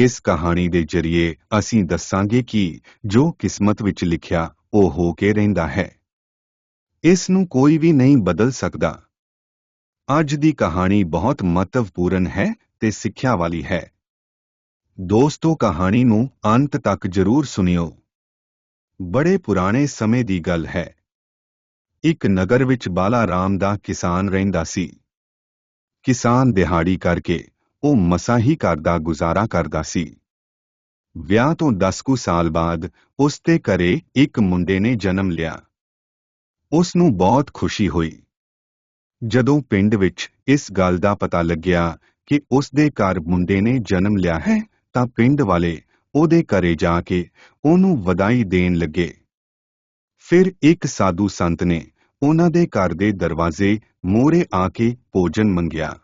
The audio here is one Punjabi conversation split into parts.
ਇਸ ਕਹਾਣੀ ਦੇ ਜ਼ਰੀਏ ਅਸੀਂ ਦੱਸਾਂਗੇ ਕਿ ਜੋ ਕਿਸਮਤ ਵਿੱਚ ਲਿਖਿਆ, ਉਹ ਹੋ ਕੇ ਰਹਿੰਦਾ ਹੈ। ਇਸ ਨੂੰ ਕੋਈ ਵੀ ਨਹੀਂ ਬਦਲ ਸਕਦਾ। ਅੱਜ ਦੀ ਕਹਾਣੀ ਬਹੁਤ ਮਹੱਤਵਪੂਰਨ ਹੈ ਤੇ ਸਿੱਖਿਆ ਵਾਲੀ ਹੈ। ਦੋਸਤੋ, ਕਹਾਣੀ ਨੂੰ ਅੰਤ ਤੱਕ ਜ਼ਰੂਰ ਸੁਣਿਓ। ਬੜੇ ਪੁਰਾਣੇ ਸਮੇਂ ਦੀ ਗੱਲ ਹੈ। ਇੱਕ ਨਗਰ ਵਿੱਚ ਬਾਲਾ ਰਾਮ ਦਾ ਕਿਸਾਨ ਰਹਿੰਦਾ ਸੀ। ਕਿਸਾਨ ਦਿਹਾੜੀ ਕਰਕੇ ਉਹ ਮਸਾਂ ਹੀ ਘਰ ਦਾ ਗੁਜ਼ਾਰਾ ਕਰਦਾ ਸੀ। ਵਿਆਹ ਤੋਂ 10 ਕੁ ਸਾਲ ਬਾਅਦ ਉਸ ਦੇ ਘਰੇ ਇੱਕ ਮੁੰਡੇ ਨੇ ਜਨਮ ਲਿਆ। ਉਸ ਨੂੰ ਬਹੁਤ ਖੁਸ਼ੀ ਹੋਈ। ਜਦੋਂ ਪਿੰਡ ਵਿੱਚ ਇਸ ਗੱਲ ਦਾ ਪਤਾ ਲੱਗਿਆ ਕਿ ਉਸ ਦੇ ਘਰ ਮੁੰਡੇ ਨੇ ਜਨਮ ਲਿਆ ਹੈ, ਤਾਂ ਪਿੰਡ ਵਾਲੇ ਉਹਦੇ ਘਰੇ ਜਾ ਕੇ ਉਹਨੂੰ ਵਧਾਈ ਦੇਣ ਲੱਗੇ। ਫਿਰ ਇੱਕ ਸਾਧੂ ਸੰਤ ਨੇ ਉਹਨਾਂ ਦੇ ਘਰ ਦੇ ਦਰਵਾਜ਼ੇ ਮੂਹਰੇ ਆ ਕੇ ਭੋਜਨ ਮੰਗਿਆ।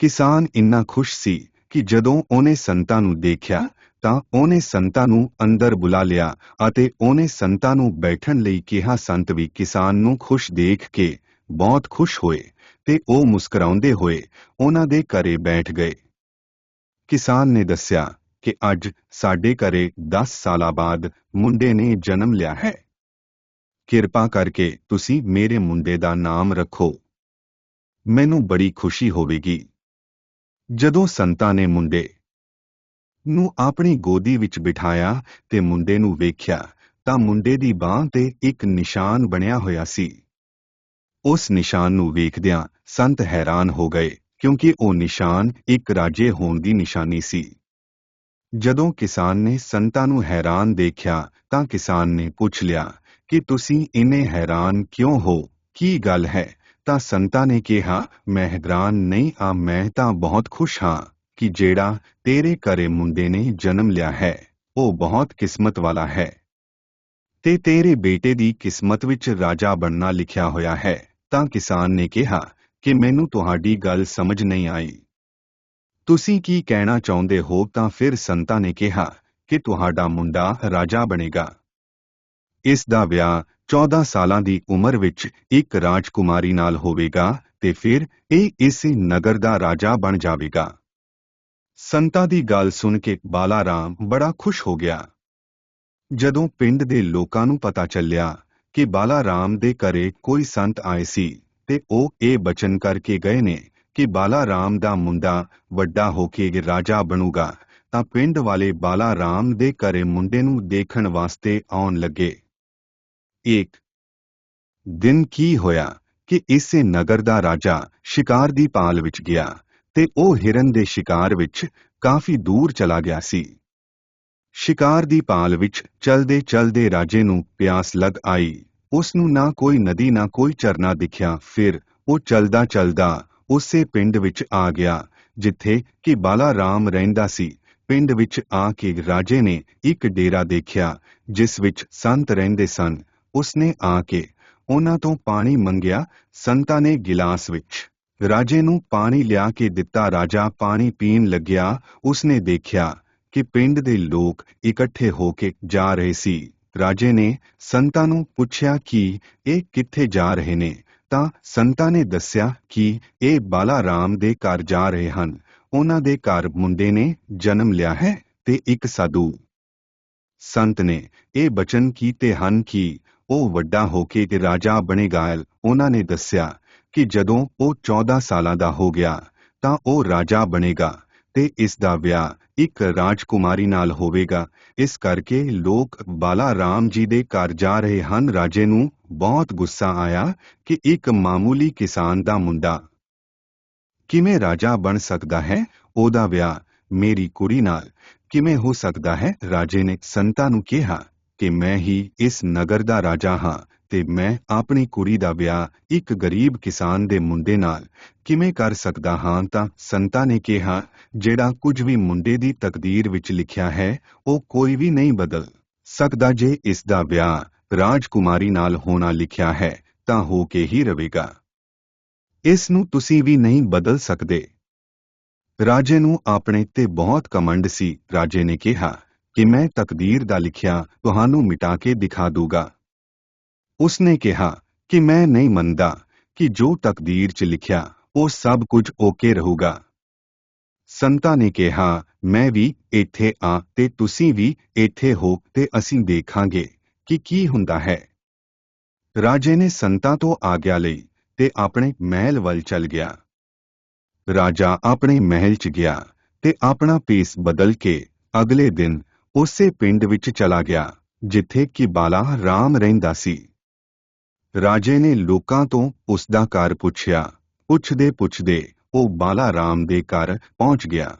ਕਿਸਾਨ ਇੰਨਾ ਖੁਸ਼ ਸੀ ਕਿ ਜਦੋਂ ਉਹਨੇ ਸੰਤਾਂ ਨੂੰ ਦੇਖਿਆ ਤਾਂ ਉਹਨੇ ਸੰਤਾਂ ਨੂੰ ਅੰਦਰ ਬੁਲਾ ਲਿਆ ਅਤੇ ਉਹਨੇ ਸੰਤਾਂ ਨੂੰ ਬੈਠਣ ਲਈ ਕਿਹਾ, ਸੰਤ ਵੀ ਕਿਸਾਨ ਨੂੰ ਖੁਸ਼ ਦੇਖ ਕੇ ਬਹੁਤ ਖੁਸ਼ ਹੋਏ ਤੇ ਉਹ ਮੁਸਕਰਾਉਂਦੇ ਹੋਏ ਉਹਨਾਂ ਦੇ ਘਰੇ ਬੈਠ ਗਏ। ਕਿਸਾਨ ਨੇ ਦੱਸਿਆ ਕਿ ਅੱਜ ਸਾਡੇ ਘਰੇ 10 ਸਾਲਾਂ ਬਾਅਦ ਮੁੰਡੇ ਨੇ ਜਨਮ ਲਿਆ ਹੈ। ਕਿਰਪਾ ਕਰਕੇ ਤੁਸੀਂ ਮੇਰੇ ਮੁੰਡੇ ਦਾ ਨਾਮ ਰੱਖੋ। ਮੈਨੂੰ ਬੜੀ ਖੁਸ਼ੀ ਹੋਵੇਗੀ। ਜਦੋਂ ਸੰਤਾਂ ਨੇ ਮੁੰਡੇ ਨੂੰ ਆਪਣੀ ਗੋਦੀ ਵਿੱਚ ਬਿਠਾਇਆ ਤੇ ਮੁੰਡੇ ਨੂੰ ਵੇਖਿਆ, ਤਾਂ ਮੁੰਡੇ ਦੀ ਬਾਹ ਤੇ ਇੱਕ ਨਿਸ਼ਾਨ ਬਣਿਆ ਹੋਇਆ ਸੀ। ਉਸ ਨਿਸ਼ਾਨ ਨੂੰ ਵੇਖਦਿਆਂ ਸੰਤ ਹੈਰਾਨ ਹੋ ਗਏ, ਕਿਉਂਕਿ ਉਹ ਨਿਸ਼ਾਨ ਇੱਕ ਰਾਜੇ ਹੋਣ ਦੀ ਨਿਸ਼ਾਨੀ ਸੀ। ਜਦੋਂ ਕਿਸਾਨ ਨੇ ਸੰਤਾਂ ਨੂੰ ਹੈਰਾਨ ਦੇਖਿਆ, ਤਾਂ ਕਿਸਾਨ ਨੇ ਪੁੱਛ ਲਿਆ ਕਿ ਤੁਸੀਂ ਇੰਨੇ ਹੈਰਾਨ ਕਿਉਂ ਹੋ? ਕੀ ਗੱਲ ਹੈ? ਤਾਂ ਸੰਤਾਂ ਨੇ ਕਿਹਾ ਮੈਂ ਹੈਰਾਨ ਨਹੀਂ, ਆ ਮੈਂ ਤਾਂ ਬਹੁਤ ਖੁਸ਼ ਹਾਂ ਕਿ ਜਿਹੜਾ ਤੇਰੇ ਘਰੇ ਮੁੰਡੇ ਨੇ ਜਨਮ ਲਿਆ ਹੈ, ਉਹ ਬਹੁਤ ਕਿਸਮਤ ਵਾਲਾ ਹੈ। ਤੇ ਤੇਰੇ ਬੇਟੇ ਦੀ ਕਿਸਮਤ ਵਿੱਚ ਰਾਜਾ ਬਣਨਾ ਲਿਖਿਆ ਹੋਇਆ ਹੈ। ਤਾਂ ਕਿਸਾਨ ਨੇ ਕਿਹਾ, ਕਿ ਮੈਨੂੰ ਤੁਹਾਡੀ ਗੱਲ ਸਮਝ ਨਹੀਂ ਆਈ। ਤੁਸੀਂ ਕੀ ਕਹਿਣਾ ਚਾਹੁੰਦੇ ਹੋ? ਤਾਂ ਫਿਰ ਸੰਤਾਂ ਨੇ ਕਿਹਾ, ਕਿ ਤੁਹਾਡਾ ਮੁੰਡਾ ਰਾਜਾ ਬਣੇਗਾ। ਇਸ ਦਾ ਵਿਆਹ 14 ਸਾਲਾਂ ਦੀ ਉਮਰ ਵਿੱਚ ਇੱਕ ਰਾਜਕੁਮਾਰੀ ਨਾਲ ਹੋਵੇਗਾ ਤੇ ਫਿਰ ਇਹ ਇਸੇ ਨਗਰ ਦਾ ਰਾਜਾ ਬਣ ਜਾਵੇਗਾ। ਸੰਤਾਂ ਦੀ ਗੱਲ ਸੁਣ ਕੇ ਬਾਲਾਰਾਮ ਬੜਾ ਖੁਸ਼ ਹੋ ਗਿਆ। ਜਦੋਂ ਪਿੰਡ ਦੇ ਲੋਕਾਂ ਨੂੰ ਪਤਾ ਚੱਲਿਆ ਕਿ ਬਾਲਾ ਦੇ ਘਰੇ ਕੋਈ ਸੰਤ ਆਏ ਸੀ ਤੇ ਉਹ ਇਹ ਬਚਨ ਕਰਕੇ ਗਏ ਨੇ ਕਿ ਬਾਲਾਰਾਮ ਦਾ ਮੁੰਡਾ ਵੱਡਾ ਹੋ ਕੇ ਰਾਜਾ ਬਣੂਗਾ, ਤਾਂ ਪਿੰਡ ਵਾਲੇ ਬਾਲਾਰਾਮ ਦੇ ਘਰੇ ਮੁੰਡੇ ਨੂੰ ਦੇਖਣ ਵਾਸਤੇ ਆਉਣ ਲੱਗੇ। ਇੱਕ ਦਿਨ ਕੀ ਹੋਇਆ ਕਿ ਇਸੇ ਨਗਰ ਦਾ ਰਾਜਾ ਸ਼ਿਕਾਰ ਦੀ ਪਾਲ ਵਿੱਚ ਗਿਆ ਤੇ ਉਹ ਹਿਰਨ ਦੇ ਸ਼ਿਕਾਰ ਵਿੱਚ ਕਾਫੀ ਦੂਰ ਚਲਾ ਗਿਆ ਸੀ। ਸ਼ਿਕਾਰ ਦੀ ਪਾਲ ਵਿੱਚ ਚਲਦੇ ਚਲਦੇ ਰਾਜੇ ਨੂੰ ਪਿਆਸ ਲੱਗ ਆਈ। ਉਸ ਨੂੰ ਨਾ ਕੋਈ ਨਦੀ ਨਾ ਕੋਈ ਝਰਨਾ ਦਿਖਿਆ, ਫਿਰ ਉਹ ਚਲਦਾ ਚਲਦਾ ਉਸੇ ਪਿੰਡ ਵਿੱਚ ਆ ਗਿਆ, ਜਿੱਥੇ ਕਿ ਬਾਲਾ ਰਾਮ ਰਹਿੰਦਾ ਸੀ। ਪਿੰਡ ਵਿੱਚ ਆ ਕੇ ਰਾਜੇ ਨੇ ਇੱਕ ਡੇਰਾ ਦੇਖਿਆ, ਜਿਸ ਵਿੱਚ ਸੰਤ ਰਹਿੰਦੇ ਸਨ। ਉਸਨੇ ਆ ਕੇ ਉਹਨਾਂ ਤੋਂ ਪਾਣੀ ਮੰਗਿਆ। ਸੰਤਾਂ ਨੇ ਗਿਲਾਸ ਵਿੱਚ ਰਾਜੇ ਨੂੰ ਪਾਣੀ ਲਿਆ ਕੇ ਦਿੱਤਾ। ਰਾਜਾ ਪਾਣੀ ਪੀਣ ਲੱਗਿਆ। ਉਸਨੇ ਦੇਖਿਆ ਕਿ ਪਿੰਡ ਦੇ ਲੋਕ ਇਕੱਠੇ ਹੋ ਕੇ ਜਾ ਰਹੇ ਸੀ। ਰਾਜੇ ਨੇ ਸੰਤਾਂ ਨੂੰ ਪੁੱਛਿਆ ਕਿ ਇਹ ਕਿੱਥੇ ਜਾ ਰਹੇ ਨੇ? ਤਾਂ ਸੰਤਾਂ ਨੇ ਦੱਸਿਆ ਕਿ ਇਹ ਬਾਲਾ ਰਾਮ ਦੇ ਘਰ ਜਾ ਰਹੇ ਹਨ। ਉਹਨਾਂ ਦੇ ਘਰ ਮੁੰਡੇ ਨੇ ਜਨਮ ਲਿਆ ਹੈ ਤੇ ਇੱਕ ਸਾਧੂ। ਸੰਤ ਨੇ ਇਹ ਬਚਨ ਕੀਤੇ ਹਨ ਕਿ ਉਹ ਵੱਡਾ ਹੋ ਕੇ ਰਾਜਾ ਬਣੇਗਾ ਉਹਨਾਂ ਨੇ ਦੱਸਿਆ ਕਿ ਜਦੋਂ ਉਹ 14 ਸਾਲਾਂ ਦਾ ਹੋ ਗਿਆ, ਤਾਂ ਉਹ ਰਾਜਾ ਬਣੇਗਾ ਤੇ ਇਸ ਦਾ ਵਿਆਹ ਇੱਕ ਰਾਜਕੁਮਾਰੀ ਨਾਲ ਹੋਵੇਗਾ। ਇਸ ਕਰਕੇ ਲੋਕ ਬਾਲਾ ਰਾਮ ਜੀ ਦੇ ਘਰ ਜਾ ਰਹੇ ਹਨ। ਰਾਜੇ ਨੂੰ ਬਹੁਤ ਗੁੱਸਾ ਆਇਆ ਕਿ ਇੱਕ ਮਾਮੂਲੀ ਕਿਸਾਨ ਦਾ ਮੁੰਡਾ ਕਿਵੇਂ ਰਾਜਾ ਬਣ ਸਕਦਾ ਹੈ? ਉਹਦਾ ਵਿਆਹ ਮੇਰੀ ਕੁੜੀ ਨਾਲ ਕਿਵੇਂ ਹੋ ਸਕਦਾ ਹੈ? ਰਾਜੇ ਨੇ ਸੰਤਾਂ ਨੂੰ ਕਿਹਾ ਕਿ ਮੈਂ ਹੀ ਇਸ ਨਗਰ ਦਾ ਰਾਜਾ ਹਾਂ ਤੇ ਮੈਂ ਆਪਣੀ ਕੁੜੀ ਦਾ ਵਿਆਹ ਇੱਕ ਗਰੀਬ ਕਿਸਾਨ ਦੇ ਮੁੰਡੇ ਨਾਲ ਕਿਵੇਂ ਕਰ ਸਕਦਾ ਹਾਂ ਤਾਂ ਸੰਤਾ ਨੇ ਕਿਹਾ, ਜਿਹੜਾ ਕੁਝ ਵੀ ਮੁੰਡੇ ਦੀ ਤਕਦੀਰ ਵਿੱਚ ਲਿਖਿਆ ਹੈ, ਉਹ ਕੋਈ ਵੀ ਨਹੀਂ ਬਦਲ ਸਕਦਾ ਜੇ ਇਸ ਦਾ ਵਿਆਹ ਰਾਜਕੁਮਾਰੀ ਨਾਲ ਹੋਣਾ ਲਿਖਿਆ ਹੈ, ਤਾਂ ਹੋ ਕੇ ਹੀ ਰਹੇਗਾ ਇਸ ਨੂੰ ਤੁਸੀਂ ਵੀ ਨਹੀਂ ਬਦਲ ਸਕਦੇ। ਰਾਜੇ ਨੂੰ ਆਪਣੇ ਤੇ ਬਹੁਤ ਕਮੰਡ ਸੀ, ਰਾਜੇ ਨੇ ਕਿਹਾ। ਕਿ ਮੈਂ ਤਕਦੀਰ ਦਾ ਲਿਖਿਆ ਤੁਹਾਨੂੰ ਮਿਟਾ ਕੇ ਦਿਖਾ ਦੂਗਾ। ਉਸਨੇ ਕਿਹਾ ਕਿ ਮੈਂ ਨਹੀਂ ਮੰਨਦਾ ਕਿ ਜੋ ਤਕਦੀਰ 'ਚ ਲਿਖਿਆ, ਉਹ ਸਭ ਕੁਝ ਓਕੇ ਰਹੂਗਾ। ਸੰਤਾ ਨੇ ਕਿਹਾ, ਮੈਂ ਵੀ ਇੱਥੇ ਆ ਤੇ ਤੁਸੀਂ ਵੀ ਇੱਥੇ ਹੋ ਤੇ ਅਸੀਂ ਦੇਖਾਂਗੇ ਕਿ ਕੀ ਹੁੰਦਾ ਹੈ ਰਾਜੇ ਨੇ ਸੰਤਾਂ ਤੋਂ ਆਗਿਆ ਲਈ ਤੇ ਆਪਣੇ ਮਹਿਲ ਵੱਲ ਚਲ ਗਿਆ। ਰਾਜਾ ਆਪਣੇ ਮਹਿਲ 'ਚ ਗਿਆ ਤੇ ਆਪਣਾ ਪੇਸ ਬਦਲ ਕੇ ਅਗਲੇ ਦਿਨ ਉਸੇ ਪਿੰਡ ਵਿੱਚ ਚਲਾ ਗਿਆ, ਜਿੱਥੇ ਕਿ ਬਾਲਾ ਰਾਮ ਰਹਿੰਦਾ ਸੀ। ਰਾਜੇ ਨੇ ਲੋਕਾਂ ਤੋਂ ਉਸ ਦਾ ਘਰ ਪੁੱਛਿਆ। ਪੁੱਛਦੇ ਪੁੱਛਦੇ ਉਹ ਬਾਲਾ ਰਾਮ ਦੇ ਘਰ ਪਹੁੰਚ ਗਿਆ।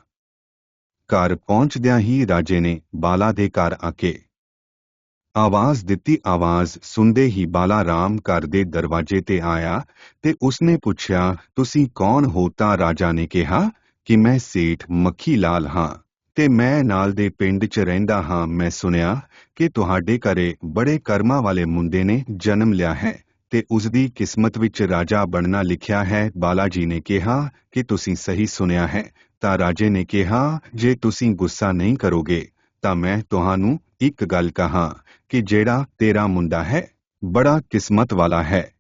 ਘਰ ਪਹੁੰਚਦਿਆਂ ਹੀ ਰਾਜੇ ਨੇ ਬਾਲਾ ਦੇ ਘਰ ਆ ਕੇ ਆਵਾਜ਼ ਦਿੱਤੀ। ਆਵਾਜ਼ ਸੁਣਦੇ ਹੀ ਬਾਲਾ ਰਾਮ ਘਰ ਦੇ ਦਰਵਾਜ਼ੇ ਤੇ ਆਇਆ ਤੇ ਉਸਨੇ ਪੁੱਛਿਆ, ਤੁਸੀਂ ਕੌਣ ਹੋ? ਤਾਂ ਰਾਜਾ ਨੇ ਕਿਹਾ ਕਿ ਮੈਂ ਸੇਠ ਮੱਖੀ ਲਾਲ ਹਾਂ। ਤੇ ਮੈਂ ਨਾਲ ਦੇ ਪਿੰਡ 'ਚ ਰਹਿੰਦਾ ਹਾਂ, ਮੈਂ ਸੁਣਿਆ ਕਿ ਤੁਹਾਡੇ ਘਰੇ ਬੜੇ ਕਰਮਾਂ ਵਾਲੇ ਮੁੰਡੇ ਨੇ ਜਨਮ ਲਿਆ ਹੈ ਤੇ ਉਸ ਦੀ ਕਿਸਮਤ ਵਿੱਚ ਰਾਜਾ ਬਣਨਾ ਲਿਖਿਆ ਹੈ। ਬਾਲਾ ਜੀ ਨੇ ਕਿਹਾ ਕਿ ਤੁਸੀਂ ਸਹੀ ਸੁਣਿਆ ਹੈ, ਤਾਂ ਰਾਜੇ ਨੇ ਕਿਹਾ, ਜੇ ਤੁਸੀਂ ਗੁੱਸਾ ਨਹੀਂ ਕਰੋਗੇ, ਤਾਂ ਮੈਂ ਤੁਹਾਨੂੰ ਇੱਕ ਗੱਲ ਕਹਾਂ ਕਿ ਜਿਹੜਾ ਤੇਰਾ ਮੁੰਡਾ ਹੈ, ਬੜਾ ਕਿਸਮਤ ਵਾਲਾ ਹੈ।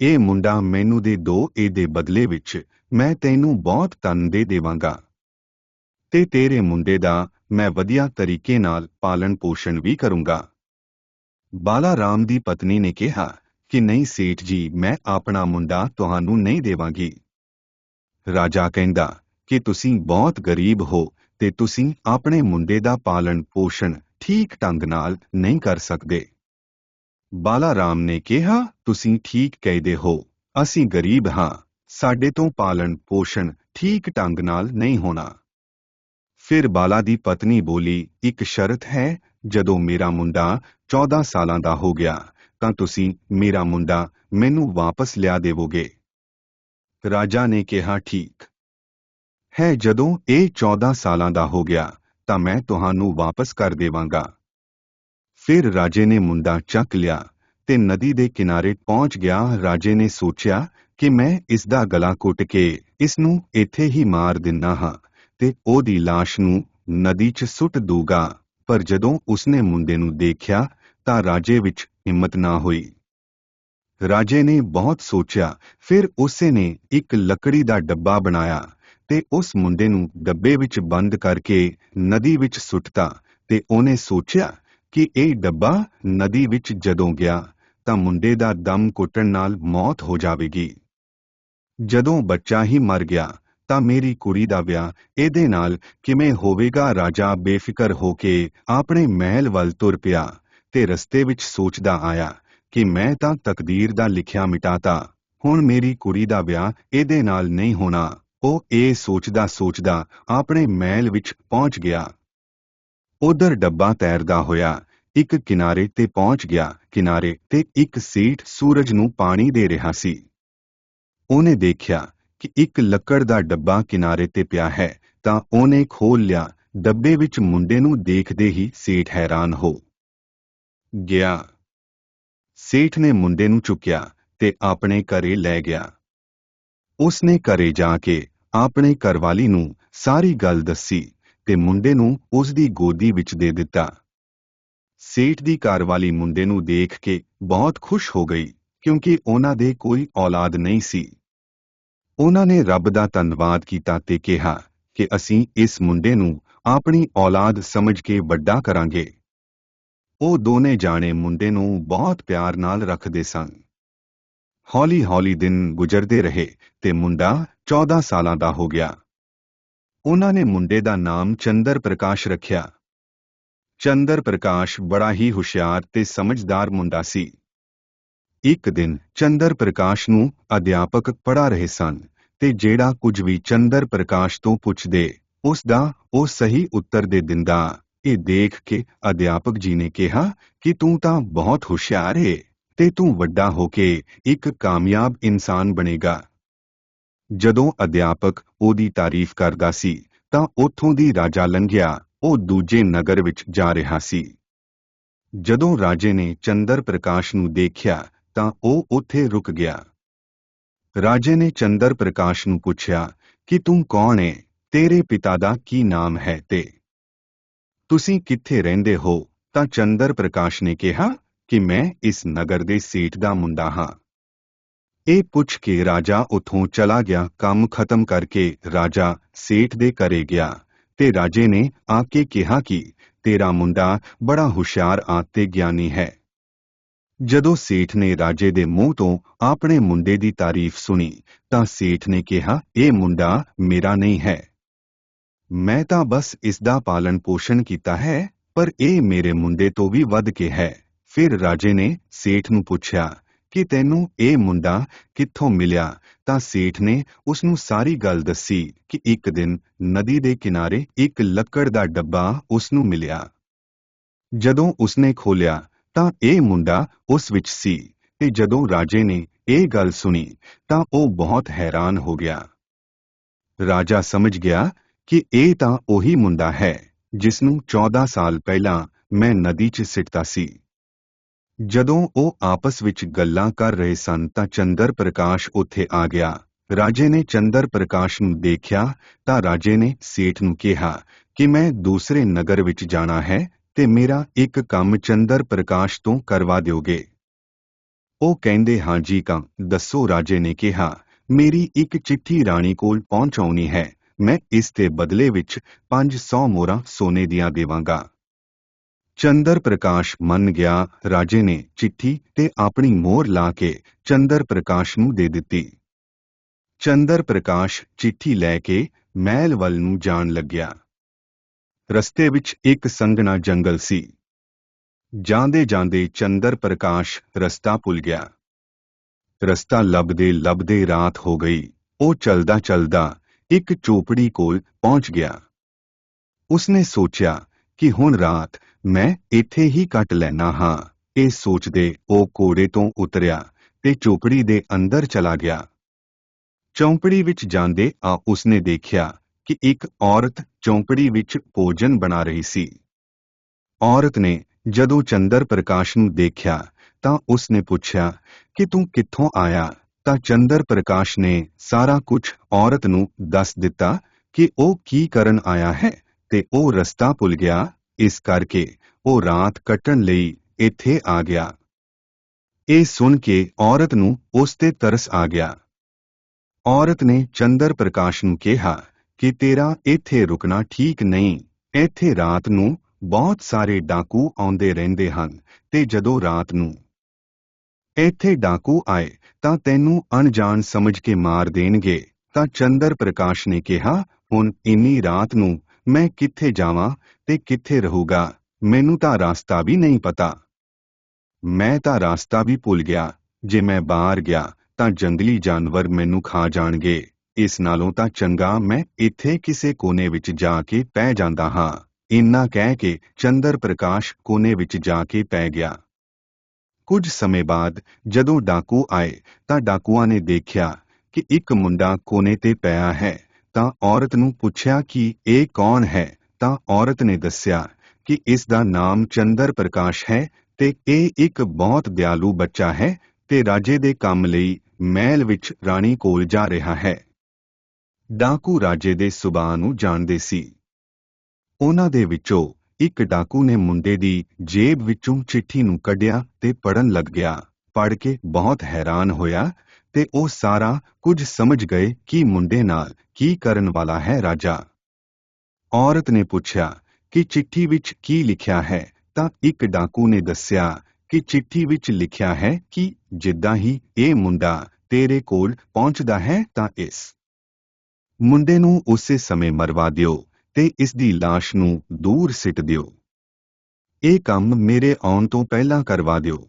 ਇਹ ਮੁੰਡਾ ਮੈਨੂੰ ਦੇ ਦੋ ਇਹਦੇ ਬਦਲੇ ਵਿੱਚ, ਮੈਂ ਤੈਨੂੰ ਬਹੁਤ ਤਨ ਦੇ ਦੇਵਾਂਗਾ। ਤੇ ਤੇਰੇ ਮੁੰਡੇ ਦਾ ਮੈਂ ਵਧੀਆ ਤਰੀਕੇ ਨਾਲ ਪਾਲਣ ਪੋਸ਼ਣ ਵੀ ਕਰੂੰਗਾ। ਬਾਲਾ ਰਾਮ ਦੀ ਪਤਨੀ ਨੇ ਕਿਹਾ ਕਿ ਨਹੀਂ ਸੇਠ ਜੀ, ਮੈਂ ਆਪਣਾ ਮੁੰਡਾ ਤੁਹਾਨੂੰ ਨਹੀਂ ਦੇਵਾਂਗੀ। ਰਾਜਾ ਕਹਿੰਦਾ ਕਿ ਤੁਸੀਂ ਬਹੁਤ ਗਰੀਬ ਹੋ ਤੇ ਤੁਸੀਂ ਆਪਣੇ ਮੁੰਡੇ ਦਾ ਪਾਲਣ ਪੋਸ਼ਣ ਠੀਕ ਢੰਗ ਨਾਲ ਨਹੀਂ ਕਰ ਸਕਦੇ। ਬਾਲਾ ਰਾਮ ਨੇ ਕਿਹਾ, ਤੁਸੀਂ ਠੀਕ ਕਹਿੰਦੇ ਹੋ, ਅਸੀਂ ਗਰੀਬ ਹਾਂ, ਸਾਡੇ ਤੋਂ ਪਾਲਣ ਪੋਸ਼ਣ ਠੀਕ ਢੰਗ ਨਾਲ ਨਹੀਂ ਹੋਣਾ। ਫਿਰ ਬਾਲਾ ਦੀ ਪਤਨੀ ਬੋਲੀ, ਇੱਕ ਸ਼ਰਤ ਹੈ, ਜਦੋਂ ਮੇਰਾ ਮੁੰਡਾ 14 ਸਾਲਾਂ ਦਾ ਹੋ ਗਿਆ, ਤਾਂ ਤੁਸੀਂ ਮੇਰਾ ਮੁੰਡਾ ਮੈਨੂੰ ਵਾਪਸ ਲਿਆ ਦੇਵੋਗੇ। ਰਾਜਾ ਨੇ ਕਿਹਾ, ਠੀਕ। ਹੈ, ਜਦੋਂ ਇਹ 14 ਸਾਲਾਂ ਦਾ ਹੋ ਗਿਆ, ਤਾਂ ਮੈਂ ਤੁਹਾਨੂੰ ਵਾਪਸ ਕਰ ਦੇਵਾਂਗਾ। ਫਿਰ ਰਾਜੇ ਨੇ ਮੁੰਡਾ ਚੱਕ ਲਿਆ ਤੇ ਨਦੀ ਦੇ ਕਿਨਾਰੇ ਪਹੁੰਚ ਗਿਆ। ਰਾਜੇ ਨੇ ਸੋਚਿਆ ਕਿ ਮੈਂ ਇਸ ਦਾ ਗਲਾ ਘੁੱਟ ਕੇ ਇਸ ਨੂੰ ਇੱਥੇ ਹੀ ਮਾਰ ਦਿੰਦਾ ਹਾਂ। ਤੇ ਉਹਦੀ লাশ ਨੂੰ ਨਦੀ 'ਚ ਸੁੱਟ ਦੂਗਾ ਪਰ ਜਦੋਂ ਉਸਨੇ ਮੁੰਡੇ ਨੂੰ ਦੇਖਿਆ, ਤਾਂ ਰਾਜੇ ਵਿੱਚ ਹਿੰਮਤ ਨਾ ਹੋਈ। ਰਾਜੇ ਨੇ ਬਹੁਤ ਸੋਚਿਆ, ਫਿਰ ਉਸੇ ਨੇ ਇੱਕ ਲੱਕੜੀ ਦਾ ਡੱਬਾ ਬਣਾਇਆ ਤੇ ਉਸ ਮੁੰਡੇ ਨੂੰ ਡੱਬੇ ਵਿੱਚ ਬੰਦ ਕਰਕੇ ਨਦੀ ਵਿੱਚ ਸੁੱਟਤਾ ਤੇ ਉਹਨੇ ਸੋਚਿਆ ਕਿ ਇਹ ਡੱਬਾ ਨਦੀ ਵਿੱਚ ਜਦੋਂ ਗਿਆ, ਤਾਂ ਮੁੰਡੇ ਦਾ ਦਮ ਘੁੱਟਣ ਨਾਲ ਮੌਤ ਹੋ ਜਾਵੇਗੀ। ਜਦੋਂ ਬੱਚਾ ਹੀ ਮਰ ਗਿਆ ਤਾਂ ਮੇਰੀ ਕੁੜੀ ਦਾ ਵਿਆਹ। ਇਹਦੇ ਨਾਲ ਕਿਵੇਂ ਹੋਵੇਗਾ ਰਾਜਾ ਬੇਫਿਕਰ ਹੋ ਕੇ ਆਪਣੇ ਮਹਿਲ ਵੱਲ ਤੁਰ ਪਿਆ ਤੇ ਰਸਤੇ ਵਿੱਚ ਸੋਚਦਾ ਆਇਆ ਕਿ ਮੈਂ ਤਾਂ ਤਕਦੀਰ ਦਾ ਲਿਖਿਆ ਮਿਟਾਤਾ। ਹੁਣ ਮੇਰੀ ਕੁੜੀ ਦਾ ਵਿਆਹ ਇਹਦੇ ਨਾਲ ਨਹੀਂ ਹੋਣਾ। ਉਹ ਇਹ ਸੋਚਦਾ ਸੋਚਦਾ ਆਪਣੇ ਮਹਿਲ ਵਿੱਚ ਪਹੁੰਚ ਗਿਆ। ਉਧਰ ਡੱਬਾ ਤੈਰਦਾ ਹੋਇਆ। ਇੱਕ ਕਿਨਾਰੇ ਤੇ ਪਹੁੰਚ ਗਿਆ। ਕਿਨਾਰੇ ਤੇ ਇੱਕ ਸੀਟ ਸੂਰਜ ਨੂੰ ਪਾਣੀ ਦੇ ਰਿਹਾ ਸੀ। ਉਹਨੇ ਦੇਖਿਆ ਕਿ ਇੱਕ ਲੱਕੜ ਦਾ ਡੱਬਾ ਕਿਨਾਰੇ ਤੇ ਪਿਆ ਹੈ, ਤਾਂ ਉਹਨੇ ਖੋਲ ਲਿਆ, ਡੱਬੇ ਵਿੱਚ ਮੁੰਡੇ ਨੂੰ ਦੇਖਦੇ ਹੀ ਸੇਠ ਹੈਰਾਨ ਹੋ ਗਿਆ। ਸੇਠ ਨੇ ਮੁੰਡੇ ਨੂੰ ਚੁੱਕਿਆ ਤੇ ਆਪਣੇ ਘਰੇ ਲੈ ਗਿਆ। ਉਸਨੇ ਘਰੇ ਜਾ ਕੇ ਆਪਣੇ ਘਰਵਾਲੀ ਨੂੰ ਸਾਰੀ ਗੱਲ ਦੱਸੀ ਤੇ ਮੁੰਡੇ ਨੂੰ ਉਸ ਦੀ ਗੋਦੀ ਵਿੱਚ ਦੇ ਦਿੱਤਾ। ਸੇਠ ਦੀ ਘਰਵਾਲੀ ਮੁੰਡੇ ਨੂੰ ਦੇਖ ਕੇ ਬਹੁਤ ਖੁਸ਼ ਹੋ ਗਈ ਕਿਉਂਕਿ ਉਹਨਾਂ ਦੇ ਕੋਈ ਔਲਾਦ ਨਹੀਂ ਸੀ। ਉਹਨਾਂ ਨੇ ਰੱਬ ਦਾ ਧੰਨਵਾਦ ਕੀਤਾ ਤੇ ਕਿਹਾ ਕਿ ਅਸੀਂ ਇਸ ਮੁੰਡੇ ਨੂੰ ਆਪਣੀ ਔਲਾਦ ਸਮਝ ਕੇ ਵੱਡਾ ਕਰਾਂਗੇ। ਉਹ ਦੋਨੇ ਜਾਣੇ ਮੁੰਡੇ ਨੂੰ ਬਹੁਤ ਪਿਆਰ ਨਾਲ ਰੱਖਦੇ ਸਨ। ਹੌਲੀ-ਹੌਲੀ ਦਿਨ ਗੁਜ਼ਰਦੇ ਰਹੇ ਤੇ ਮੁੰਡਾ 14 ਸਾਲਾਂ ਦਾ ਹੋ ਗਿਆ। ਉਹਨਾਂ ਨੇ ਮੁੰਡੇ ਦਾ ਨਾਮ ਚੰਦਰ ਪ੍ਰਕਾਸ਼ ਰੱਖਿਆ। ਚੰਦਰ ਪ੍ਰਕਾਸ਼ ਬੜਾ ਹੀ ਹੁਸ਼ਿਆਰ ਤੇ ਸਮਝਦਾਰ ਮੁੰਡਾ ਸੀ। ਇੱਕ ਦਿਨ ਚੰਦਰ ਪ੍ਰਕਾਸ਼ ਨੂੰ ਅਧਿਆਪਕ ਪੜ੍ਹਾ ਰਹੇ ਸਨ ਤੇ ਜਿਹੜਾ ਕੁਝ ਵੀ ਚੰਦਰ ਪ੍ਰਕਾਸ਼ ਤੋਂ ਪੁੱਛਦੇ ਉਸ ਦਾ ਉਹ ਸਹੀ ਉੱਤਰ ਦੇ ਦਿੰਦਾ। ਇਹ ਦੇਖ ਕੇ ਅਧਿਆਪਕ ਜੀ ਨੇ ਕਿਹਾ, ਕਿ ਤੂੰ ਤਾਂ ਬਹੁਤ ਹੁਸ਼ਿਆਰ ਹੈ ਤੇ ਤੂੰ ਵੱਡਾ ਹੋ ਕੇ ਇੱਕ ਕਾਮਯਾਬ ਇਨਸਾਨ ਬਣੇਗਾ। ਜਦੋਂ ਅਧਿਆਪਕ ਉਹਦੀ ਤਾਰੀਫ ਕਰਦਾ ਸੀ, ਤਾਂ ਉੱਥੋਂ ਦੀ ਰਾਜਾ ਲੰਘਿਆ, ਉਹ ਦੂਜੇ ਨਗਰ ਵਿੱਚ ਜਾ ਰਿਹਾ ਸੀ। ਜਦੋਂ ਰਾਜੇ ਨੇ ਚੰਦਰ ਪ੍ਰਕਾਸ਼ ਨੂੰ ਦੇਖਿਆ ਤਾਂ ਉਹ ਉੱਥੇ ਰੁਕ ਗਿਆ। ਰਾਜੇ ਨੇ ਚੰਦਰ ਪ੍ਰਕਾਸ਼ ਨੂੰ ਪੁੱਛਿਆ ਕਿ ਤੂੰ ਕੌਣ ਹੈ ਤੇਰੇ ਪਿਤਾ ਦਾ ਕੀ ਨਾਮ ਹੈ ਤੇ? ਤੁਸੀਂ ਕਿੱਥੇ ਰਹਿੰਦੇ ਹੋ? ਤਾਂ ਚੰਦਰ ਪ੍ਰਕਾਸ਼ ਨੇ ਕਿਹਾ ਕਿ ਮੈਂ ਇਸ ਨਗਰ ਦੇ ਸੇਠ ਦਾ ਮੁੰਡਾ ਹਾਂ। ਇਹ ਪੁੱਛ ਕੇ ਰਾਜਾ ਉਥੋਂ ਚਲਾ ਗਿਆ। ਕੰਮ ਖਤਮ ਕਰਕੇ ਰਾਜਾ ਸੇਠ ਦੇ ਘਰੇ ਗਿਆ ਤੇ ਰਾਜੇ ਨੇ ਆ ਕੇ ਕਿਹਾ ਕਿ ਤੇਰਾ ਮੁੰਡਾ ਬੜਾ ਹੁਸ਼ਿਆਰ ਆ ਤੇ ਗਿਆਨੀ ਹੈ। ਜਦੋਂ ਸੇਠ ਨੇ ਰਾਜੇ ਦੇ ਮੂੰਹ ਤੋਂ ਆਪਣੇ ਮੁੰਡੇ ਦੀ ਤਾਰੀਫ ਸੁਣੀ, ਤਾਂ ਸੇਠ ਨੇ ਕਿਹਾ, ਇਹ ਮੁੰਡਾ ਮੇਰਾ ਨਹੀਂ ਹੈ। ਮੈਂ ਤਾਂ ਬਸ ਇਸ ਦਾ ਪਾਲਣ ਪੋਸ਼ਣ ਕੀਤਾ ਹੈ, ਪਰ ਇਹ ਮੇਰੇ ਮੁੰਡੇ ਤੋਂ ਵੀ ਵੱਧ ਕੇ ਹੈ। ਫਿਰ ਰਾਜੇ ਨੇ ਸੇਠ ਨੂੰ ਪੁੱਛਿਆ, ਕਿ ਤੈਨੂੰ ਇਹ ਮੁੰਡਾ ਕਿੱਥੋਂ ਮਿਲਿਆ? ਤਾਂ ਸੇਠ ਨੇ ਉਸ ਨੂੰ ਸਾਰੀ ਗੱਲ ਦੱਸੀ ਕਿ ਇੱਕ ਦਿਨ ਨਦੀ ਦੇ ਕਿਨਾਰੇ ਇੱਕ ਲੱਕੜ ਦਾ ਡੱਬਾ ਉਸ ਨੂੰ ਮਿਲਿਆ। ਜਦੋਂ ਉਸਨੇ ਖੋਲਿਆ ਤਾਂ ਇਹ ਮੁੰਡਾ ਉਸ ਵਿੱਚ ਸੀ ਤੇ ਜਦੋਂ ਰਾਜੇ ਨੇ ਇਹ ਗੱਲ ਸੁਣੀ ਤਾਂ ਉਹ ਬਹੁਤ ਹੈਰਾਨ ਹੋ ਗਿਆ। ਰਾਜਾ ਸਮਝ ਗਿਆ ਕਿ ਇਹ ਤਾਂ ਉਹੀ ਮੁੰਡਾ ਹੈ ਜਿਸ ਨੂੰ 14 ਸਾਲ ਪਹਿਲਾਂ ਮੈਂ ਨਦੀ 'ਚ ਸਿੱਟਦਾ ਸੀ। ਜਦੋਂ ਉਹ ਆਪਸ ਵਿੱਚ ਗੱਲਾਂ ਕਰ ਰਹੇ ਸਨ ਤਾਂ ਚੰਦਰ ਪ੍ਰਕਾਸ਼ ਉੱਥੇ ਆ ਗਿਆ। ਰਾਜੇ ਨੇ ਚੰਦਰ ਪ੍ਰਕਾਸ਼ ਨੂੰ ਦੇਖਿਆ ਤਾਂ ਰਾਜੇ ਨੇ ਸੇਠ ਨੂੰ ਕਿਹਾ ਕਿ ਮੈਂ ਦੂਸਰੇ ਨਗਰ ਵਿੱਚ ਜਾਣਾ ਹੈ ਤੇ ਮੇਰਾ ਇੱਕ ਕੰਮ ਚੰਦਰ ਪ੍ਰਕਾਸ਼ ਤੋਂ ਕਰਵਾ ਦਿਓਗੇ। ਉਹ ਕਹਿੰਦੇ, ਹਾਂ ਜੀ ਕਾਂ, ਦੱਸੋ ਰਾਜੇ ਨੇ ਕਿਹਾ, ਮੇਰੀ ਇੱਕ ਚਿੱਠੀ ਰਾਣੀ ਕੋਲ ਪਹੁੰਚਾਉਣੀ ਹੈ, ਮੈਂ ਇਸ ਦੇ ਬਦਲੇ ਵਿੱਚ 500 ਮੋਹਰਾਂ ਸੋਨੇ ਦੀਆਂ ਦੇਵਾਂਗਾ। ਚੰਦਰ ਪ੍ਰਕਾਸ਼ ਮੰਨ ਗਿਆ, ਰਾਜੇ ਨੇ ਚਿੱਠੀ ਤੇ ਆਪਣੀ ਮੋਹਰ ਲਾ ਕੇ ਚੰਦਰ ਪ੍ਰਕਾਸ਼ ਨੂੰ ਦੇ ਦਿੱਤੀ। ਚੰਦਰ ਪ੍ਰਕਾਸ਼ ਚਿੱਠੀ ਲੈ ਕੇ ਮਹਿਲ ਵੱਲ ਨੂੰ ਜਾਣ ਲੱਗਿਆ। ਰਸਤੇ ਵਿੱਚ ਇੱਕ ਸੰਘਣਾ ਜੰਗਲ ਸੀ। ਜਾਂਦੇ ਜਾਂਦੇ ਚੰਦਰ ਪ੍ਰਕਾਸ਼ ਰਸਤਾ ਭੁੱਲ ਗਿਆ। ਰਸਤਾ ਲੱਭਦੇ ਲੱਭਦੇ ਰਾਤ ਹੋ ਗਈ। ਉਹ ਚਲਦਾ ਚਲਦਾ ਇੱਕ ਚੋਪੜੀ ਕੋਲ ਪਹੁੰਚ ਗਿਆ। ਉਸਨੇ ਸੋਚਿਆ ਕਿ ਹੁਣ ਰਾਤ ਮੈਂ ਇੱਥੇ ਹੀ ਕੱਟ ਲੈਣਾ ਹਾਂ। ਇਹ ਸੋਚਦੇ ਉਹ ਕੋੜੇ ਤੋਂ ਉਤਰਿਆ ਤੇ ਚੋਪੜੀ ਦੇ ਅੰਦਰ ਚਲਾ ਗਿਆ। ਚੌਂਪੜੀ ਵਿੱਚ ਜਾਂਦੇ ਆ ਉਸਨੇ ਦੇਖਿਆ ਕਿ ਇੱਕ ਔਰਤ ਚੌਂਕੜੀ ਵਿੱਚ ਭੋਜਨ ਬਣਾ ਰਹੀ ਸੀ। ਔਰਤ ਨੇ ਜਦੋਂ ਚੰਦਰ ਪ੍ਰਕਾਸ਼ ਨੂੰ ਦੇਖਿਆ ਤਾਂ ਉਸਨੇ ਪੁੱਛਿਆ, ਕਿ ਤੂੰ ਕਿੱਥੋਂ ਆਇਆ? ਤਾਂ ਚੰਦਰ ਪ੍ਰਕਾਸ਼ ਨੇ ਸਾਰਾ ਕੁਝ ਔਰਤ ਨੂੰ ਦੱਸ ਦਿੱਤਾ ਕਿ ਉਹ ਕੀ ਕਰਨ ਆਇਆ ਹੈ ਤੇ ਉਹ ਰਸਤਾ ਭੁੱਲ ਗਿਆ। ਇਸ ਕਰਕੇ ਉਹ ਰਾਤ ਕੱਟਣ ਲਈ ਇੱਥੇ ਆ ਗਿਆ। ਇਹ ਸੁਣ ਕੇ ਔਰਤ ਨੂੰ ਉਸ ਤੇ ਤਰਸ ਆ ਗਿਆ। ਔਰਤ ਨੇ ਚੰਦਰ ਪ੍ਰਕਾਸ਼ ਨੂੰ ਕਿਹਾ ਕਿ ਤੇਰਾ ਇੱਥੇ ਰੁਕਣਾ ਠੀਕ ਨਹੀਂ। ਇੱਥੇ ਰਾਤ ਨੂੰ ਬਹੁਤ ਸਾਰੇ ਡਾਕੂ ਆਉਂਦੇ ਰਹਿੰਦੇ ਹਨ ਤੇ ਜਦੋਂ ਰਾਤ ਨੂੰ ਇੱਥੇ ਡਾਕੂ ਆਏ ਤਾਂ ਤੈਨੂੰ ਅਣਜਾਣ ਸਮਝ ਕੇ ਮਾਰ ਦੇਣਗੇ। ਤਾਂ ਚੰਦਰ ਪ੍ਰਕਾਸ਼ ਨੇ ਕਿਹਾ, ਹੁਣ ਇੰਨੀ ਰਾਤ ਨੂੰ ਮੈਂ ਕਿੱਥੇ ਜਾਵਾਂ ਤੇ ਕਿੱਥੇ ਰਹੂਗਾ? ਮੈਨੂੰ ਤਾਂ ਰਾਸਤਾ ਵੀ ਨਹੀਂ ਪਤਾ। ਮੈਂ ਤਾਂ ਰਾਸਤਾ ਵੀ ਭੁੱਲ ਗਿਆ। ਜੇ ਮੈਂ ਬਾਹਰ ਗਿਆ ਤਾਂ ਜੰਗਲੀ ਜਾਨਵਰ ਮੈਨੂੰ ਖਾ ਜਾਣਗੇ। ਇਸ ਨਾਲੋਂ ਤਾਂ ਚੰਗਾ ਮੈਂ ਇੱਥੇ ਕਿਸੇ ਕੋਨੇ ਵਿੱਚ ਜਾ ਕੇ ਪੈ ਜਾਂਦਾ ਹਾਂ। ਇੰਨਾ ਕਹਿ ਕੇ ਚੰਦਰ ਪ੍ਰਕਾਸ਼ ਕੋਨੇ ਵਿੱਚ ਜਾ ਕੇ ਪੈ ਗਿਆ। ਕੁਝ ਸਮੇਂ ਬਾਅਦ ਜਦੋਂ ਡਾਕੂ ਆਏ ਤਾਂ ਡਾਕੂਆਂ ਨੇ ਦੇਖਿਆ ਕਿ ਇੱਕ ਮੁੰਡਾ ਕੋਨੇ ਤੇ ਪਿਆ ਹੈ। ਤਾਂ ਔਰਤ ਨੂੰ ਪੁੱਛਿਆ ਕਿ ਇਹ ਕੌਣ ਹੈ? ਤਾਂ ਔਰਤ ਨੇ ਦੱਸਿਆ ਕਿ ਇਸ ਦਾ ਨਾਮ ਚੰਦਰ ਪ੍ਰਕਾਸ਼ ਹੈ ਤੇ ਇਹ ਇੱਕ ਬਹੁਤ ਦਿਆਲੂ ਬੱਚਾ ਹੈ ਤੇ ਰਾਜੇ ਦੇ ਕੰਮ ਲਈ ਮਹਿਲ ਵਿੱਚ ਰਾਣੀ ਕੋਲ ਜਾ ਰਿਹਾ ਹੈ। ਡਾਕੂ ਰਾਜੇ ਦੇ ਸੁਭਾਅ ਨੂੰ ਜਾਣਦੇ ਸੀ। ਉਹਨਾਂ ਦੇ ਵਿੱਚੋਂ ਇੱਕ ਡਾਕੂ ਨੇ ਮੁੰਡੇ ਦੀ ਜੇਬ ਵਿੱਚੋਂ ਚਿੱਠੀ ਨੂੰ ਕੱਢਿਆ ਤੇ ਪੜਨ ਲੱਗ ਗਿਆ। ਪੜ ਕੇ ਬਹੁਤ ਹੈਰਾਨ ਹੋਇਆ ਤੇ ਉਹ ਸਾਰਾ ਕੁਝ ਸਮਝ ਗਏ ਕਿ ਮੁੰਡੇ ਨਾਲ ਕੀ ਕਰਨ ਵਾਲਾ ਹੈ ਰਾਜਾ। ਔਰਤ ਨੇ ਪੁੱਛਿਆ ਕਿ ਚਿੱਠੀ ਵਿੱਚ ਕੀ ਲਿਖਿਆ ਹੈ? ਤਾਂ ਇੱਕ ਡਾਕੂ ਨੇ ਦੱਸਿਆ ਕਿ ਚਿੱਠੀ ਵਿੱਚ ਲਿਖਿਆ ਹੈ ਕਿ ਜਿੱਦਾਂ ਹੀ ਇਹ ਮੁੰਡਾ ਤੇਰੇ ਕੋਲ ਪਹੁੰਚਦਾ ਹੈ ਤਾਂ ਇਸ ਮੁੰਡੇ ਨੂੰ ਉਸੇ ਸਮੇਂ ਮਰਵਾ ਦਿਓ ਤੇ ਇਸ ਦੀ লাশ ਨੂੰ ਦੂਰ ਸਿੱਟ ਦਿਓ। ਇਹ ਕੰਮ ਮੇਰੇ ਆਉਣ ਤੋਂ ਪਹਿਲਾਂ ਕਰਵਾ ਦਿਓ।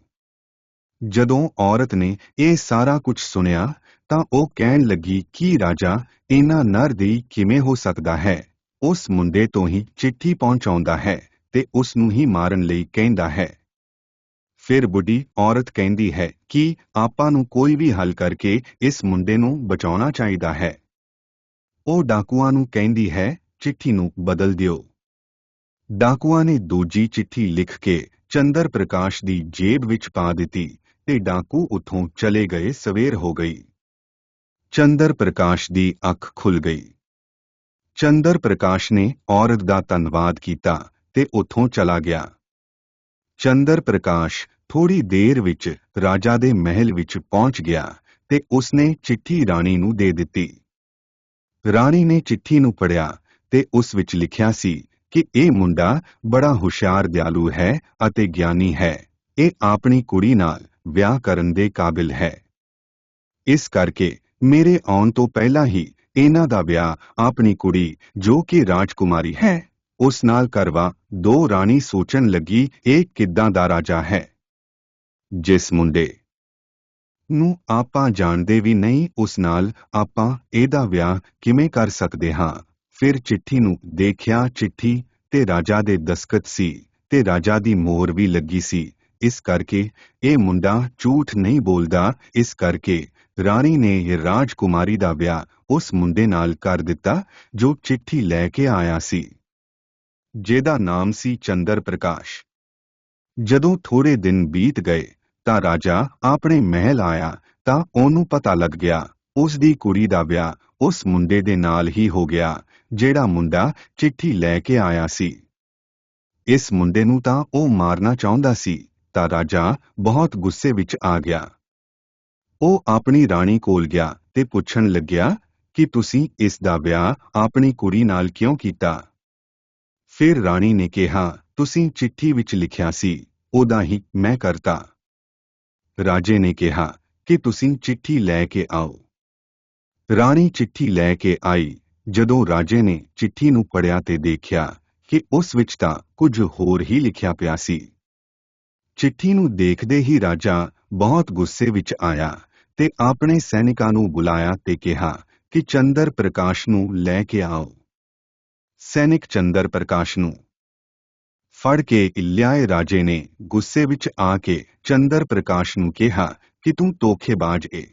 ਜਦੋਂ ਔਰਤ ਨੇ ਇਹ ਸਾਰਾ ਕੁਝ ਸੁਣਿਆ, ਤਾਂ ਉਹ ਕਹਿਣ ਲੱਗੀ, ਕਿ ਰਾਜਾ ਇਹਨਾਂ ਨਰ ਦੀ ਕਿਵੇਂ ਹੋ ਸਕਦਾ ਹੈ? ਉਸ ਮੁੰਡੇ ਤੋਂ ਹੀ ਚਿੱਠੀ ਪਹੁੰਚਾਉਂਦਾ ਹੈ ਤੇ ਉਸ ਨੂੰ ਹੀ ਮਾਰਨ ਲਈ ਕਹਿੰਦਾ ਹੈ। ਫਿਰ ਬੁੱਢੀ ਔਰਤ ਕਹਿੰਦੀ ਹੈ ਕਿ ਆਪਾਂ ਨੂੰ ਕੋਈ ਵੀ ਹੱਲ ਕਰਕੇ ਇਸ ਮੁੰਡੇ ਨੂੰ ਬਚਾਉਣਾ ਚਾਹੀਦਾ ਹੈ। ਉਹ ਡਾਕੂਆਂ ਨੂੰ ਕਹਿੰਦੀ ਹੈ, ਚਿੱਠੀ ਨੂੰ ਬਦਲ ਦਿਓ। ਡਾਕੂਆਂ ਨੇ ਦੂਜੀ ਚਿੱਠੀ ਲਿਖ ਕੇ ਚੰਦਰ ਪ੍ਰਕਾਸ਼ ਦੀ ਜੇਬ ਵਿੱਚ ਪਾ ਦਿੱਤੀ ਤੇ ਡਾਕੂ ਉੱਥੋਂ ਚਲੇ ਗਏ, ਸਵੇਰ ਹੋ ਗਈ। ਚੰਦਰ ਪ੍ਰਕਾਸ਼ ਦੀ ਅੱਖ ਖੁੱਲ ਗਈ। ਚੰਦਰ ਪ੍ਰਕਾਸ਼ ਨੇ ਔਰਤ ਦਾ ਧੰਨਵਾਦ ਕੀਤਾ ਤੇ ਉੱਥੋਂ ਚਲਾ ਗਿਆ। ਚੰਦਰ ਪ੍ਰਕਾਸ਼ ਥੋੜੀ ਦੇਰ ਵਿੱਚ ਰਾਜਾ ਦੇ ਮਹਿਲ ਵਿੱਚ ਪਹੁੰਚ ਗਿਆ ਤੇ ਉਸਨੇ ਚਿੱਠੀ ਰਾਣੀ ਨੂੰ ਦੇ ਦਿੱਤੀ। ਰਾਣੀ ਨੇ ਚਿੱਠੀ ਨੂੰ ਪੜਿਆ ਤੇ ਉਸ ਵਿੱਚ ਲਿਖਿਆ ਸੀ ਕਿ ਇਹ ਮੁੰਡਾ ਬੜਾ ਹੁਸ਼ਿਆਰ, ਦਿਆਲੂ ਹੈ ਅਤੇ ਗਿਆਨੀ ਹੈ। ਇਹ ਆਪਣੀ ਕੁੜੀ ਨਾਲ ਵਿਆਹ ਕਰਨ ਦੇ ਕਾਬਿਲ ਹੈ। ਇਸ ਕਰਕੇ ਮੇਰੇ ਆਉਣ ਤੋਂ ਪਹਿਲਾਂ ਹੀ ਇਹਨਾਂ ਦਾ ਵਿਆਹ ਆਪਣੀ ਕੁੜੀ ਜੋ ਕਿ ਰਾਜਕੁਮਾਰੀ ਹੈ, ਉਸ ਨਾਲ ਕਰਵਾ ਦੋ ਰਾਣੀ ਸੋਚਣ ਲੱਗੀ ਇਹ ਕਿੱਦਾਂ ਦਾ ਰਾਜਾ ਹੈ। ਜਿਸ ਮੁੰਡੇ ਨੂੰ ਆਪਾਂ ਜਾਣਦੇ ਵੀ ਨਹੀਂ, ਉਸ ਨਾਲ ਆਪਾਂ ਇਹਦਾ ਵਿਆਹ ਕਿਵੇਂ ਕਰ ਸਕਦੇ ਹਾਂ। ਫਿਰ ਚਿੱਠੀ ਨੂੰ ਦੇਖਿਆ, ਚਿੱਠੀ ਤੇ ਰਾਜਾ ਦੇ ਦਸਖਤ ਸੀ ਤੇ ਰਾਜਾ ਦੀ ਮੋਹਰ ਵੀ ਲੱਗੀ ਸੀ। ਇਸ ਕਰਕੇ ਇਹ ਮੁੰਡਾ ਝੂਠ ਨਹੀਂ ਬੋਲਦਾ। ਇਸ ਕਰਕੇ ਰਾਣੀ ਨੇ ਰਾਜਕੁਮਾਰੀ ਦਾ ਵਿਆਹ ਉਸ ਮੁੰਡੇ ਨਾਲ ਕਰ ਦਿੱਤਾ, ਜੋ ਚਿੱਠੀ ਲੈ ਕੇ ਆਇਆ ਸੀ, ਜਿਹਦਾ ਨਾਮ ਸੀ ਚੰਦਰ ਪ੍ਰਕਾਸ਼। ਜਦੋਂ ਥੋੜੇ ਦਿਨ ਬੀਤ ਗਏ ਤਾਂ ਰਾਜਾ, ਆਪਣੇ ਮਹਿਲ ਆਇਆ ਤਾਂ ਉਹਨੂੰ ਪਤਾ ਲੱਗ ਗਿਆ। ਉਸ ਦੀ ਕੁੜੀ ਦਾ ਵਿਆਹ ਉਸ ਮੁੰਡੇ ਦੇ ਨਾਲ ਹੀ ਹੋ ਗਿਆ, ਜਿਹੜਾ ਮੁੰਡਾ ਚਿੱਠੀ ਲੈ ਕੇ ਆਇਆ ਸੀ। ਇਸ ਮੁੰਡੇ ਨੂੰ ਤਾਂ ਉਹ ਮਾਰਨਾ ਚਾਹੁੰਦਾ ਸੀ, ਤਾਂ ਰਾਜਾ ਬਹੁਤ ਗੁੱਸੇ ਵਿੱਚ ਆ ਗਿਆ। ਉਹ ਆਪਣੀ ਰਾਣੀ ਕੋਲ ਗਿਆ ਤੇ ਪੁੱਛਣ ਲੱਗਿਆ ਕਿ ਤੁਸੀਂ ਇਸ ਦਾ ਵਿਆਹ ਆਪਣੀ ਕੁੜੀ ਨਾਲ ਕਿਉਂ ਕੀਤਾ? ਫਿਰ ਰਾਣੀ ਨੇ ਕਿਹਾ, ਤੁਸੀਂ ਚਿੱਠੀ ਵਿੱਚ ਲਿਖਿਆ ਸੀ, ਉਹਦਾ ਹੀ ਮੈਂ ਕਰਤਾ। ਰਾਜੇ ਨੇ ਕਿਹਾ ਕਿ ਤੁਸੀਂ ਚਿੱਠੀ ਲੈ ਕੇ ਆਓ। ਰਾਣੀ ਚਿੱਠੀ ਲੈ ਕੇ ਆਈ, ਜਦੋਂ ਰਾਜੇ ਨੇ ਚਿੱਠੀ ਨੂੰ ਪੜਿਆ ਤੇ ਦੇਖਿਆ ਕਿ ਉਸ ਵਿੱਚ ਤਾਂ ਕੁਝ ਹੋਰ ਹੀ ਲਿਖਿਆ ਪਿਆ ਸੀ। ਚਿੱਠੀ ਨੂੰ ਦੇਖਦੇ ਹੀ ਰਾਜਾ ਬਹੁਤ ਗੁੱਸੇ ਵਿੱਚ ਆਇਆ ਤੇ ਆਪਣੇ ਸੈਨਿਕਾਂ ਨੂੰ ਬੁਲਾਇਆ ਤੇ ਕਿਹਾ ਕਿ ਚੰਦਰ ਪ੍ਰਕਾਸ਼ ਨੂੰ ਲੈ ਕੇ ਆਓ। ਸੈਨਿਕ ਚੰਦਰ ਪ੍ਰਕਾਸ਼ ਨੂੰ ਫੜ ਕੇ ਲਿਆਏ ਰਾਜੇ ਨੇ ਗੁੱਸੇ ਵਿੱਚ ਆ ਕੇ ਚੰਦਰ ਪ੍ਰਕਾਸ਼ ਨੂੰ ਕਿਹਾ ਕਿ ਤੂੰ ਧੋਖੇਬਾਜ਼ ਏ।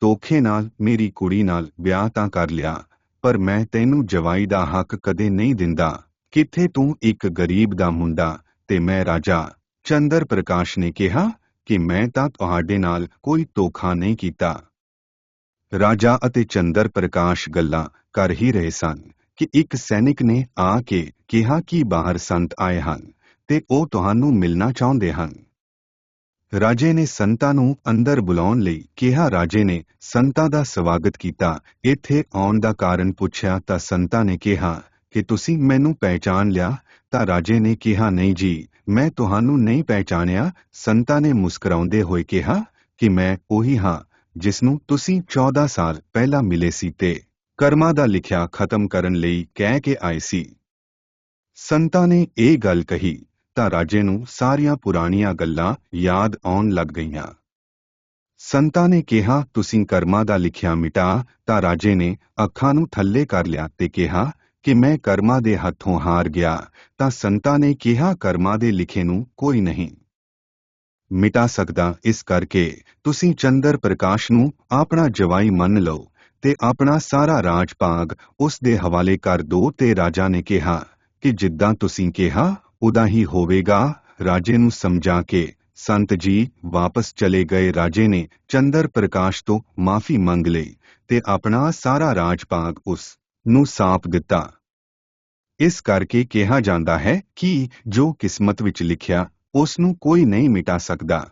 ਧੋਖੇ ਨਾਲ ਮੇਰੀ ਕੁੜੀ ਨਾਲ ਵਿਆਹ ਤਾਂ ਕਰ ਲਿਆ, ਪਰ ਮੈਂ ਤੈਨੂੰ ਜਵਾਈ ਦਾ ਹੱਕ ਕਦੇ ਨਹੀਂ ਦਿੰਦਾ। ਕਿੱਥੇ ਤੂੰ ਇੱਕ ਗਰੀਬ ਦਾ ਮੁੰਡਾ ਤੇ ਮੈਂ ਰਾਜਾ? ਚੰਦਰ ਪ੍ਰਕਾਸ਼ ਨੇ ਕਿਹਾ ਕਿ ਮੈਂ ਤਾਂ ਤੁਹਾਡੇ ਨਾਲ ਕੋਈ ਧੋਖਾ ਨਹੀਂ ਕੀਤਾ। ਰਾਜਾ ਅਤੇ ਚੰਦਰ ਪ੍ਰਕਾਸ਼ ਗੱਲਾਂ ਕਰ ਹੀ ਰਹੇ ਸਨ। ਕਿ ਇੱਕ ਸੈਨਿਕ ਨੇ ਆ ਕੇ ਕਿਹਾ ਕਿ ਬਾਹਰ ਸੰਤ ਆਏ ਹਨ ਤੇ ਉਹ ਤੁਹਾਨੂੰ ਮਿਲਣਾ ਚਾਹੁੰਦੇ ਹਨ। ਰਾਜੇ ਨੇ ਸੰਤਾਂ ਨੂੰ ਅੰਦਰ ਬੁਲਾਉਣ ਲਈ ਕਿਹਾ। ਰਾਜੇ ਨੇ ਸੰਤਾਂ ਦਾ ਸਵਾਗਤ ਕੀਤਾ। ਇੱਥੇ ਆਉਣ ਦਾ ਕਾਰਨ ਪੁੱਛਿਆ ਤਾਂ ਸੰਤਾਂ ਨੇ ਕਿਹਾ, ਕਿ ਤੁਸੀਂ ਮੈਨੂੰ ਪਹਿਚਾਨ ਲਿਆ? ਤਾਂ ਰਾਜੇ ਨੇ ਕਿਹਾ, ਨਹੀਂ ਜੀ, ਮੈਂ ਤੁਹਾਨੂੰ ਨਹੀਂ ਪਹਿਚਾਨਿਆ ਸੰਤਾਂ ਨੇ ਮੁਸਕਰਾਉਂਦੇ ਹੋਏ ਕਿਹਾ, ਕਿ ਮੈਂ ਉਹੀ ਹਾਂ, ਜਿਸ ਨੂੰ ਤੁਸੀਂ 14 ਸਾਲ ਪਹਿਲਾਂ ਮਿਲੇ ਸੀ ਤੇ ਕਰਮਾਂ ਦਾ ਲਿਖਿਆ ਖਤਮ ਕਰਨ ਲਈ ਕਹਿ ਕੇ ਆਏ ਸੀ। ਸੰਤਾਂ ਨੇ ਇਹ ਗੱਲ ਕਹੀ, ਤਾਂ ਰਾਜੇ ਨੂੰ ਸਾਰੀਆਂ ਪੁਰਾਣੀਆਂ ਗੱਲਾਂ ਯਾਦ ਆਉਣ ਲੱਗ ਗਈਆਂ। ਸੰਤਾਂ ਨੇ ਕਿਹਾ, ਤੁਸੀਂ ਕਰਮਾਂ ਦਾ ਲਿਖਿਆ ਮਿਟਾ। ਤਾਂ ਰਾਜੇ ਨੇ ਅੱਖਾਂ ਨੂੰ ਥੱਲੇ ਕਰ ਲਿਆ ਤੇ ਕਿਹਾ ਕਿ ਮੈਂ ਕਰਮਾਂ ਦੇ ਹੱਥੋਂ ਹਾਰ ਗਿਆ, ਤਾਂ ਸੰਤਾਂ ਨੇ ਕਿਹਾ, ਕਰਮਾਂ ਦੇ ਲਿਖੇ ਨੂੰ ਕੋਈ ਨਹੀਂ। ਮਿਟਾ ਸਕਦਾ ਇਸ ਕਰਕੇ। ਤੁਸੀਂ ਚੰਦਰ ਪ੍ਰਕਾਸ਼ ਨੂੰ ਆਪਣਾ ਜਵਾਈ ਮੰਨ ਲਓ। ਤੇ ਆਪਣਾ ਸਾਰਾ ਰਾਜ ਭਾਗ ਉਸ ਦੇ ਹਵਾਲੇ ਕਰ ਦੋ ਤੇ ਰਾਜਾ ਨੇ ਕਿਹਾ, ਕਿ ਜਿੱਦਾਂ ਤੁਸੀਂ ਕਿਹਾ ਉਦਾਂ ਹੀ ਹੋਵੇਗਾ। ਰਾਜੇ ਨੂੰ ਸਮਝਾ ਕੇ ਸੰਤ ਜੀ ਵਾਪਸ ਚਲੇ ਗਏ। ਰਾਜੇ ਨੇ ਚੰਦਰ ਪ੍ਰਕਾਸ਼ ਤੋਂ ਮਾਫੀ ਮੰਗ ਲਈ ਤੇ ਆਪਣਾ ਸਾਰਾ ਰਾਜ ਭਾਗ ਉਸ ਨੂੰ ਸਾਪ ਦਿੱਤਾ। ਇਸ ਕਰਕੇ ਕਿਹਾ ਜਾਂਦਾ ਹੈ ਕਿ ਜੋ ਕਿਸਮਤ ਵਿੱਚ ਲਿਖਿਆ, ਉਸ ਨੂੰ ਕੋਈ ਨਹੀਂ ਮਿਟਾ ਸਕਦਾ।